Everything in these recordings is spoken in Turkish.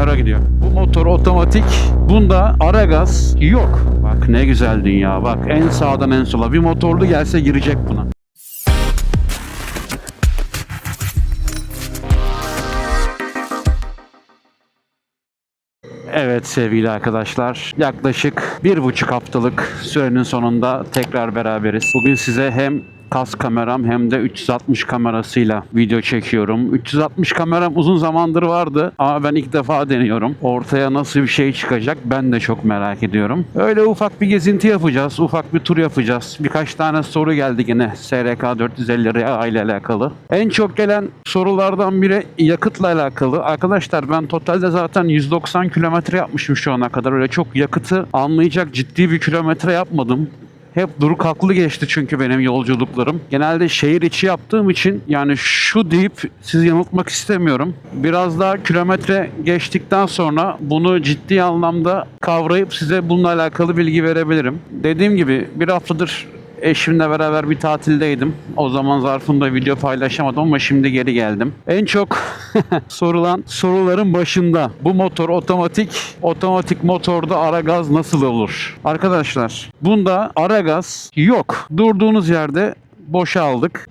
kamera gidiyor. Bu motor otomatik. Bunda ara gaz yok. Bak ne güzel dünya. Bak en sağdan en sola. Bir motorlu gelse girecek buna. Evet sevgili arkadaşlar yaklaşık bir buçuk haftalık sürenin sonunda tekrar beraberiz. Bugün size hem kas kameram hem de 360 kamerasıyla video çekiyorum. 360 kameram uzun zamandır vardı ama ben ilk defa deniyorum. Ortaya nasıl bir şey çıkacak ben de çok merak ediyorum. Öyle ufak bir gezinti yapacağız, ufak bir tur yapacağız. Birkaç tane soru geldi yine SRK 450 RA ile alakalı. En çok gelen sorulardan biri yakıtla alakalı. Arkadaşlar ben totalde zaten 190 kilometre yapmışım şu ana kadar. Öyle çok yakıtı anlayacak ciddi bir kilometre yapmadım. Hep duru kalklı geçti çünkü benim yolculuklarım. Genelde şehir içi yaptığım için yani şu deyip sizi yanıltmak istemiyorum. Biraz daha kilometre geçtikten sonra bunu ciddi anlamda kavrayıp size bununla alakalı bilgi verebilirim. Dediğim gibi bir haftadır Eşimle beraber bir tatildeydim. O zaman zarfında video paylaşamadım ama şimdi geri geldim. En çok sorulan soruların başında bu motor otomatik. Otomatik motorda ara gaz nasıl olur? Arkadaşlar bunda ara gaz yok. Durduğunuz yerde boşa aldık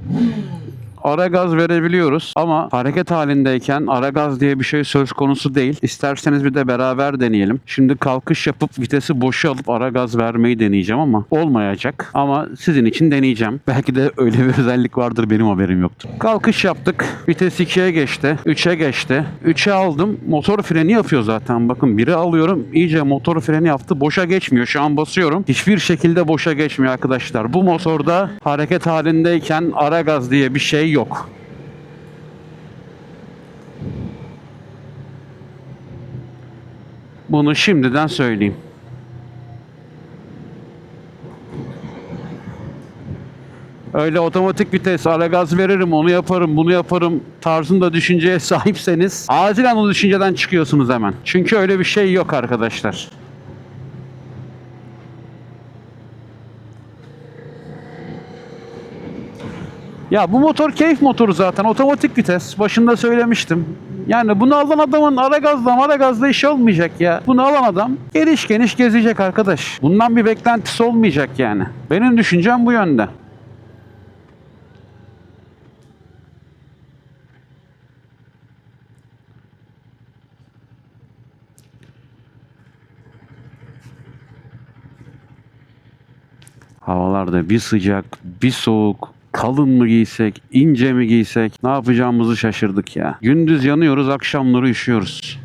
ara gaz verebiliyoruz ama hareket halindeyken ara gaz diye bir şey söz konusu değil. İsterseniz bir de beraber deneyelim. Şimdi kalkış yapıp vitesi boşa alıp ara gaz vermeyi deneyeceğim ama olmayacak. Ama sizin için deneyeceğim. Belki de öyle bir özellik vardır benim haberim yoktur. Kalkış yaptık. Vites 2'ye geçti. 3'e geçti. 3'e aldım. Motor freni yapıyor zaten. Bakın biri alıyorum. iyice motor freni yaptı. Boşa geçmiyor. Şu an basıyorum. Hiçbir şekilde boşa geçmiyor arkadaşlar. Bu motorda hareket halindeyken ara gaz diye bir şey yok. Bunu şimdiden söyleyeyim. Öyle otomatik vites, ara gaz veririm, onu yaparım, bunu yaparım tarzında düşünceye sahipseniz acilen o düşünceden çıkıyorsunuz hemen. Çünkü öyle bir şey yok arkadaşlar. Ya bu motor keyif motoru zaten. Otomatik vites. Başında söylemiştim. Yani bunu alan adamın ara gazla ara gazla işi olmayacak ya. Bunu alan adam geniş geniş gezecek arkadaş. Bundan bir beklentisi olmayacak yani. Benim düşüncem bu yönde. Havalarda bir sıcak, bir soğuk. Kalın mı giysek, ince mi giysek ne yapacağımızı şaşırdık ya. Gündüz yanıyoruz, akşamları üşüyoruz.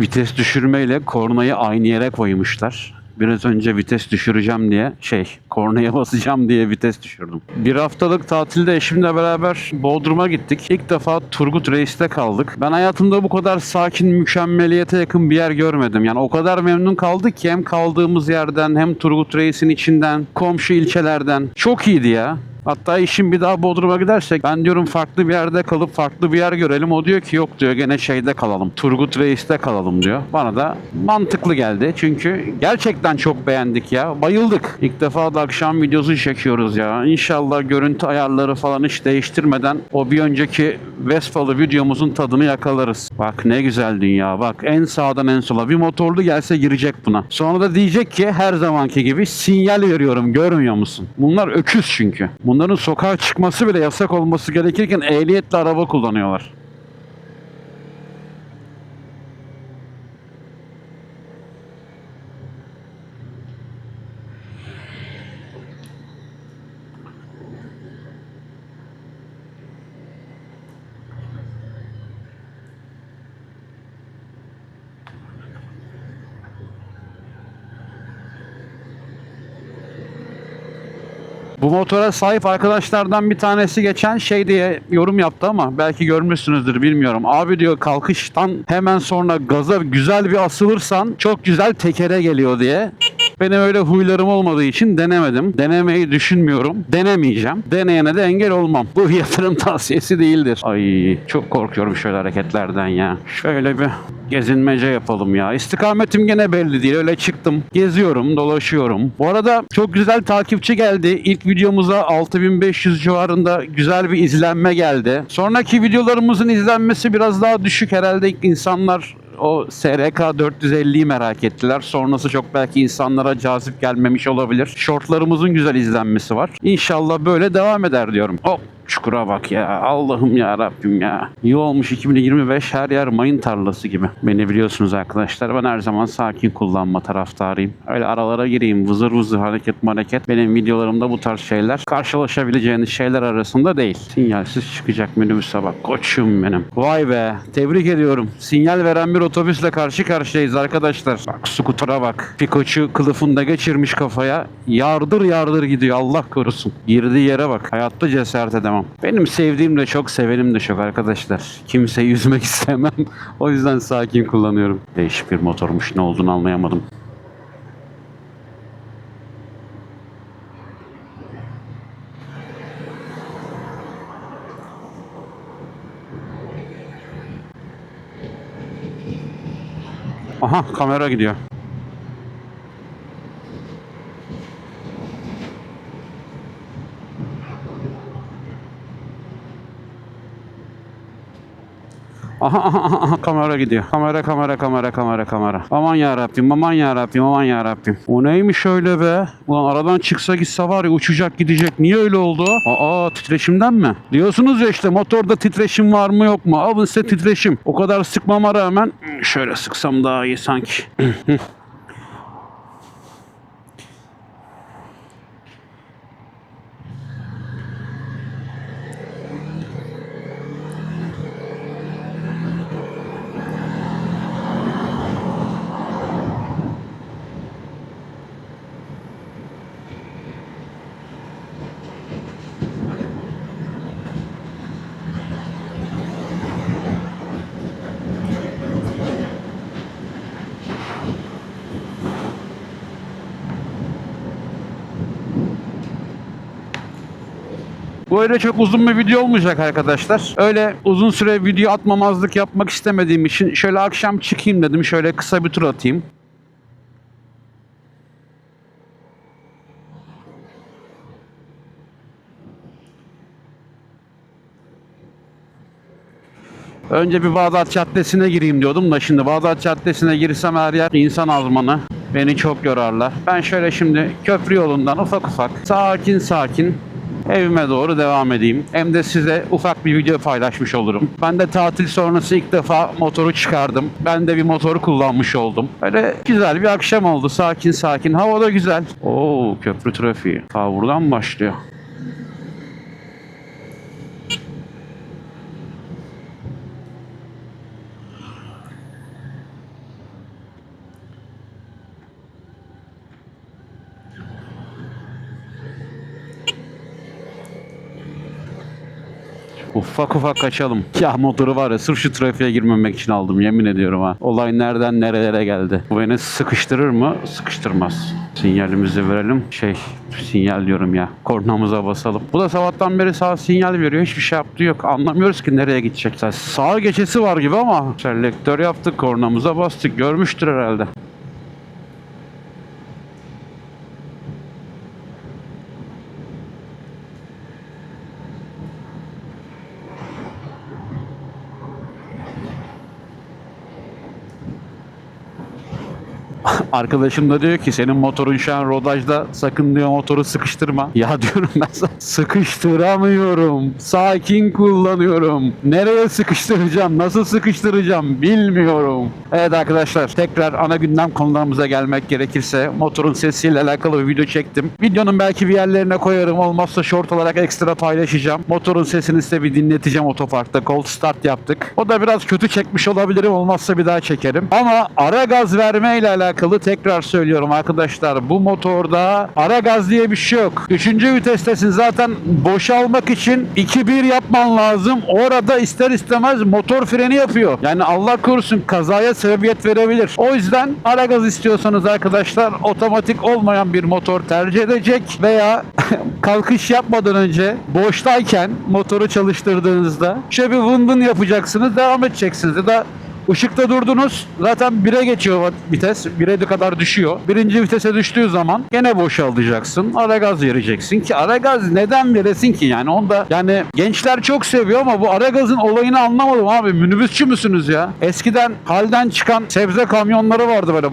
Vites düşürmeyle kornayı aynı yere koymuşlar. Biraz önce vites düşüreceğim diye şey kornaya basacağım diye vites düşürdüm. Bir haftalık tatilde eşimle beraber Bodrum'a gittik. İlk defa Turgut Reis'te kaldık. Ben hayatımda bu kadar sakin, mükemmeliyete yakın bir yer görmedim. Yani o kadar memnun kaldık ki hem kaldığımız yerden hem Turgut Reis'in içinden, komşu ilçelerden. Çok iyiydi ya. Hatta işim bir daha Bodrum'a gidersek ben diyorum farklı bir yerde kalıp farklı bir yer görelim. O diyor ki yok diyor gene şeyde kalalım. Turgut Reis'te kalalım diyor. Bana da mantıklı geldi. Çünkü gerçekten çok beğendik ya. Bayıldık. İlk defa da akşam videosu çekiyoruz ya. İnşallah görüntü ayarları falan hiç değiştirmeden o bir önceki Vespalı videomuzun tadını yakalarız. Bak ne güzel dünya. Bak en sağdan en sola bir motorlu gelse girecek buna. Sonra da diyecek ki her zamanki gibi sinyal veriyorum görmüyor musun? Bunlar öküz çünkü. Bunların sokağa çıkması bile yasak olması gerekirken ehliyetli araba kullanıyorlar. Bu motora sahip arkadaşlardan bir tanesi geçen şey diye yorum yaptı ama belki görmüşsünüzdür bilmiyorum. Abi diyor kalkıştan hemen sonra gaza güzel bir asılırsan çok güzel tekere geliyor diye. Benim öyle huylarım olmadığı için denemedim. Denemeyi düşünmüyorum. Denemeyeceğim. Deneyene de engel olmam. Bu yatırım tavsiyesi değildir. Ay çok korkuyorum şöyle hareketlerden ya. Şöyle bir gezinmece yapalım ya. İstikametim gene belli değil. Öyle çıktım. Geziyorum, dolaşıyorum. Bu arada çok güzel takipçi geldi. İlk videomuza 6500 civarında güzel bir izlenme geldi. Sonraki videolarımızın izlenmesi biraz daha düşük. Herhalde insanlar o SRK 450'yi merak ettiler. Sonrası çok belki insanlara cazip gelmemiş olabilir. Shortlarımızın güzel izlenmesi var. İnşallah böyle devam eder diyorum. Hop çukura bak ya. Allah'ım ya Rabbim ya. İyi olmuş 2025 her yer mayın tarlası gibi. Beni biliyorsunuz arkadaşlar. Ben her zaman sakin kullanma taraftarıyım. Öyle aralara gireyim vızır vızır hareket hareket. Benim videolarımda bu tarz şeyler karşılaşabileceğiniz şeyler arasında değil. Sinyalsiz çıkacak minibüse bak. Koçum benim. Vay be. Tebrik ediyorum. Sinyal veren bir otobüsle karşı karşıyayız arkadaşlar. Bak skutura bak. Pikoçu kılıfında geçirmiş kafaya. Yardır yardır gidiyor. Allah korusun. Girdiği yere bak. Hayatta cesaret edemem. Benim sevdiğim de çok, sevenim de çok arkadaşlar. Kimseyi üzmek istemem. o yüzden sakin kullanıyorum. Değişik bir motormuş. Ne olduğunu anlayamadım. Aha kamera gidiyor. Aha, aha, aha, kamera gidiyor. Kamera kamera kamera kamera kamera. Aman ya Rabbim aman ya Rabbim aman ya Rabbim. O neymiş öyle be? Ulan aradan çıksa gitse var ya uçacak gidecek. Niye öyle oldu? Aa titreşimden mi? Diyorsunuz ya işte motorda titreşim var mı yok mu? Alın size titreşim. O kadar sıkmama rağmen şöyle sıksam daha iyi sanki. Bu öyle çok uzun bir video olmayacak arkadaşlar. Öyle uzun süre video atmamazlık yapmak istemediğim için şöyle akşam çıkayım dedim. Şöyle kısa bir tur atayım. Önce bir Bağdat Caddesi'ne gireyim diyordum da şimdi Bağdat Caddesi'ne girsem her yer insan azmanı. Beni çok yorarlar. Ben şöyle şimdi köprü yolundan ufak ufak sakin sakin evime doğru devam edeyim. Hem de size ufak bir video paylaşmış olurum. Ben de tatil sonrası ilk defa motoru çıkardım. Ben de bir motoru kullanmış oldum. Böyle güzel bir akşam oldu. Sakin sakin. Hava da güzel. Oo köprü trafiği. Ta buradan başlıyor? Ufak ufak kaçalım. Ya motoru var ya sırf şu trafiğe girmemek için aldım yemin ediyorum ha. Olay nereden nerelere geldi. Bu beni sıkıştırır mı? Sıkıştırmaz. Sinyalimizi verelim. Şey sinyal diyorum ya. Kornamıza basalım. Bu da sabahtan beri sağ sinyal veriyor. Hiçbir şey yaptığı yok. Anlamıyoruz ki nereye gidecek. Sağ geçesi var gibi ama selektör yaptık. Kornamıza bastık. Görmüştür herhalde. Arkadaşım da diyor ki senin motorun şu an rodajda sakın diyor motoru sıkıştırma. Ya diyorum ben sana sıkıştıramıyorum. Sakin kullanıyorum. Nereye sıkıştıracağım? Nasıl sıkıştıracağım? Bilmiyorum. Evet arkadaşlar tekrar ana gündem konularımıza gelmek gerekirse motorun sesiyle alakalı bir video çektim. Videonun belki bir yerlerine koyarım. Olmazsa short olarak ekstra paylaşacağım. Motorun sesini size bir dinleteceğim otoparkta. Cold start yaptık. O da biraz kötü çekmiş olabilirim. Olmazsa bir daha çekerim. Ama ara gaz verme ile alakalı tekrar söylüyorum arkadaşlar. Bu motorda ara gaz diye bir şey yok. Üçüncü vitestesin zaten boşalmak için 2-1 yapman lazım. Orada ister istemez motor freni yapıyor. Yani Allah korusun kazaya sebebiyet verebilir. O yüzden ara gaz istiyorsanız arkadaşlar otomatik olmayan bir motor tercih edecek veya kalkış yapmadan önce boştayken motoru çalıştırdığınızda şöyle bir vın vın yapacaksınız devam edeceksiniz ya da Işıkta durdunuz. Zaten 1'e geçiyor vites. 1'e kadar düşüyor. Birinci vitese düştüğü zaman gene boşalacaksın. Ara gaz vereceksin ki ara gaz neden veresin ki yani onda yani gençler çok seviyor ama bu ara gazın olayını anlamadım abi. Minibüsçü müsünüz ya? Eskiden halden çıkan sebze kamyonları vardı böyle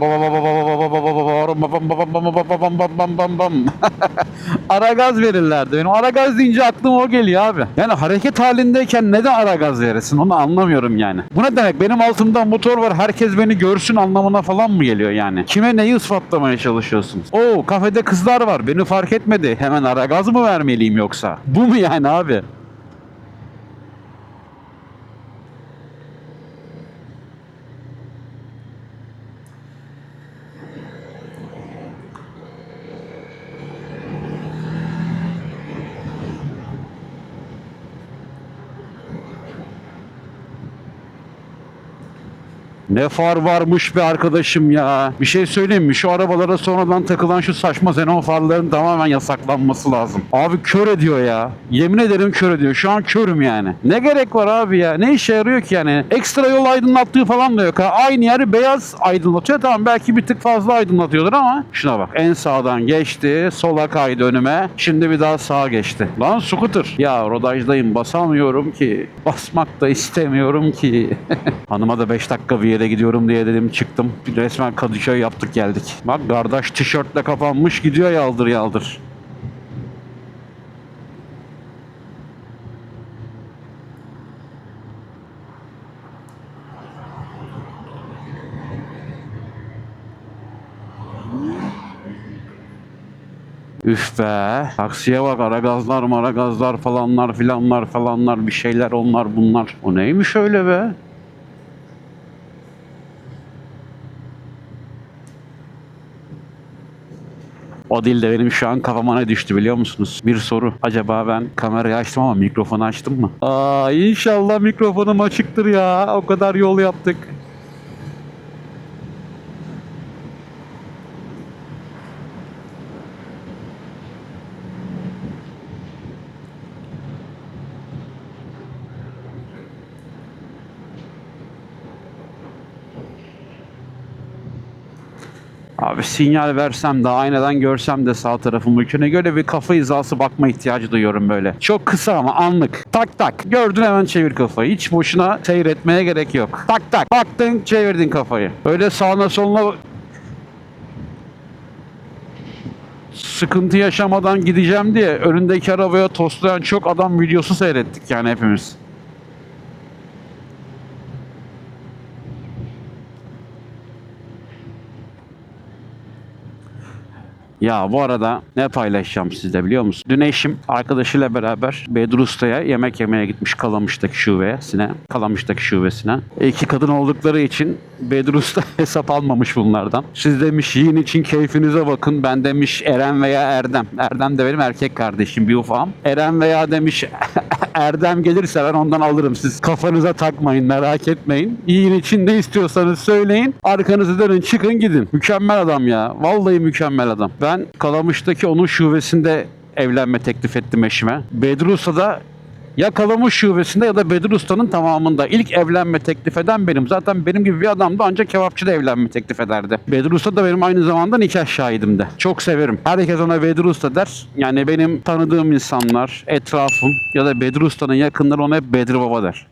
ara gaz verirlerdi. Benim ara gaz deyince aklıma o geliyor abi. Yani hareket halindeyken neden ara gaz veresin onu anlamıyorum yani. Bu ne demek? Benim altı altımda motor var herkes beni görsün anlamına falan mı geliyor yani? Kime neyi ispatlamaya çalışıyorsunuz? Oo kafede kızlar var beni fark etmedi. Hemen ara gaz mı vermeliyim yoksa? Bu mu yani abi? Ne far varmış be arkadaşım ya. Bir şey söyleyeyim mi? Şu arabalara sonradan takılan şu saçma xenon farların tamamen yasaklanması lazım. Abi kör ediyor ya. Yemin ederim kör ediyor. Şu an körüm yani. Ne gerek var abi ya? Ne işe yarıyor ki yani? Ekstra yol aydınlattığı falan da yok ha. Aynı yeri beyaz aydınlatıyor. Tamam belki bir tık fazla aydınlatıyordur ama şuna bak. En sağdan geçti. Sola kaydı önüme. Şimdi bir daha sağa geçti. Lan scooter. Ya rodajdayım basamıyorum ki. Basmak da istemiyorum ki. Hanıma da 5 dakika bir yere gidiyorum diye dedim çıktım. Resmen Kadıköy yaptık geldik. Bak kardeş tişörtle kapanmış gidiyor yaldır yaldır. Üf be. Taksiye bak ara gazlar mara gazlar falanlar filanlar falanlar bir şeyler onlar bunlar. O neymiş öyle be? O değil de benim şu an kafama ne düştü biliyor musunuz? Bir soru. Acaba ben kamerayı açtım ama mikrofonu açtım mı? Aa inşallah mikrofonum açıktır ya. O kadar yol yaptık. Sinyal versem de aynadan görsem de sağ tarafım ülkene göre bir kafa hizası bakma ihtiyacı duyuyorum böyle. Çok kısa ama anlık. Tak tak. Gördün hemen çevir kafayı. Hiç boşuna seyretmeye gerek yok. Tak tak. Baktın çevirdin kafayı. Öyle sağına soluna sıkıntı yaşamadan gideceğim diye önündeki arabaya toslayan çok adam videosu seyrettik yani hepimiz. Ya bu arada ne paylaşacağım sizle biliyor musun? Dün eşim arkadaşıyla beraber Bedir Usta'ya yemek yemeye gitmiş Kalamış'taki şubesine. Kalamış'taki şubesine. E, İki kadın oldukları için Bedir Usta hesap almamış bunlardan. Siz demiş yiyin için keyfinize bakın. Ben demiş Eren veya Erdem. Erdem de benim erkek kardeşim bir ufağım. Eren veya demiş Erdem gelirse ben ondan alırım. Siz kafanıza takmayın merak etmeyin. Yiyin için ne istiyorsanız söyleyin. Arkanızı dönün çıkın gidin. Mükemmel adam ya. Vallahi mükemmel adam. Ben Kalamış'taki onun şubesinde evlenme teklif ettim eşime. Bedrusa'da ya Kalamış şubesinde ya da Bedir Usta'nın tamamında ilk evlenme teklif eden benim. Zaten benim gibi bir adam da ancak kebapçıda evlenme teklif ederdi. Bedir Usta da benim aynı zamanda nikah şahidimdi. Çok severim. Herkes ona Bedir Usta der. Yani benim tanıdığım insanlar, etrafım ya da Bedir Usta'nın yakınları ona hep Bedir Baba der.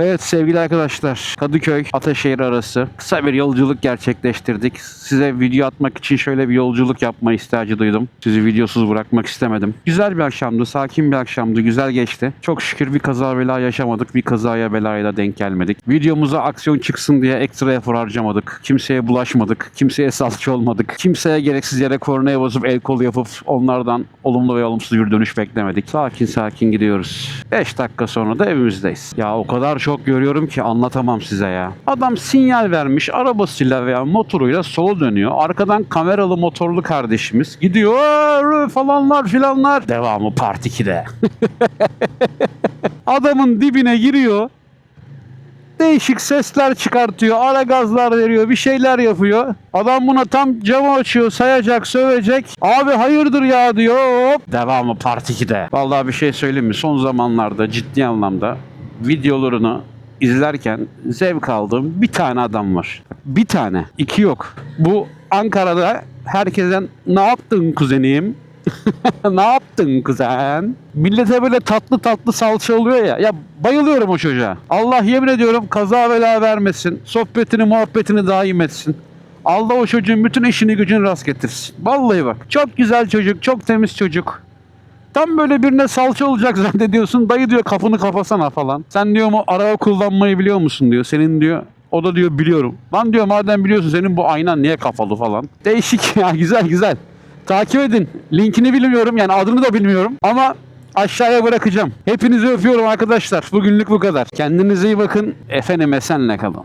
Evet sevgili arkadaşlar Kadıköy Ataşehir arası kısa bir yolculuk gerçekleştirdik. Size video atmak için şöyle bir yolculuk yapma ihtiyacı duydum. Sizi videosuz bırakmak istemedim. Güzel bir akşamdı, sakin bir akşamdı, güzel geçti. Çok şükür bir kaza bela yaşamadık, bir kazaya belaya da denk gelmedik. Videomuza aksiyon çıksın diye ekstra efor harcamadık. Kimseye bulaşmadık, kimseye salça olmadık. Kimseye gereksiz yere kornaya basıp el kol yapıp onlardan olumlu ve olumsuz bir dönüş beklemedik. Sakin sakin gidiyoruz. 5 dakika sonra da evimizdeyiz. Ya o kadar çok görüyorum ki anlatamam size ya. Adam sinyal vermiş arabasıyla veya motoruyla sola dönüyor. Arkadan kameralı motorlu kardeşimiz gidiyor "Aa, falanlar filanlar. Devamı part 2'de. Adamın dibine giriyor. Değişik sesler çıkartıyor. Ara gazlar veriyor. Bir şeyler yapıyor. Adam buna tam camı açıyor. Sayacak, sövecek. Abi hayırdır ya diyor. Hop. Devamı Part 2'de. Vallahi bir şey söyleyeyim mi? Son zamanlarda ciddi anlamda videolarını izlerken zevk aldığım bir tane adam var. Bir tane. iki yok. Bu Ankara'da herkese ne yaptın kuzenim? ne yaptın kuzen? Millete böyle tatlı tatlı salça oluyor ya. Ya bayılıyorum o çocuğa. Allah yemin ediyorum kaza bela vermesin. Sohbetini muhabbetini daim etsin. Allah o çocuğun bütün işini gücünü rast getirsin. Vallahi bak. Çok güzel çocuk. Çok temiz çocuk. Tam böyle birine salça olacak zannediyorsun. Dayı diyor kapını kapasana falan. Sen diyor mu araba kullanmayı biliyor musun diyor. Senin diyor o da diyor biliyorum. Lan diyor madem biliyorsun senin bu aynan niye kapalı falan. Değişik ya güzel güzel. Takip edin. Linkini bilmiyorum yani adını da bilmiyorum ama aşağıya bırakacağım. Hepinizi öpüyorum arkadaşlar. Bugünlük bu kadar. Kendinize iyi bakın. Efendim esenle kalın.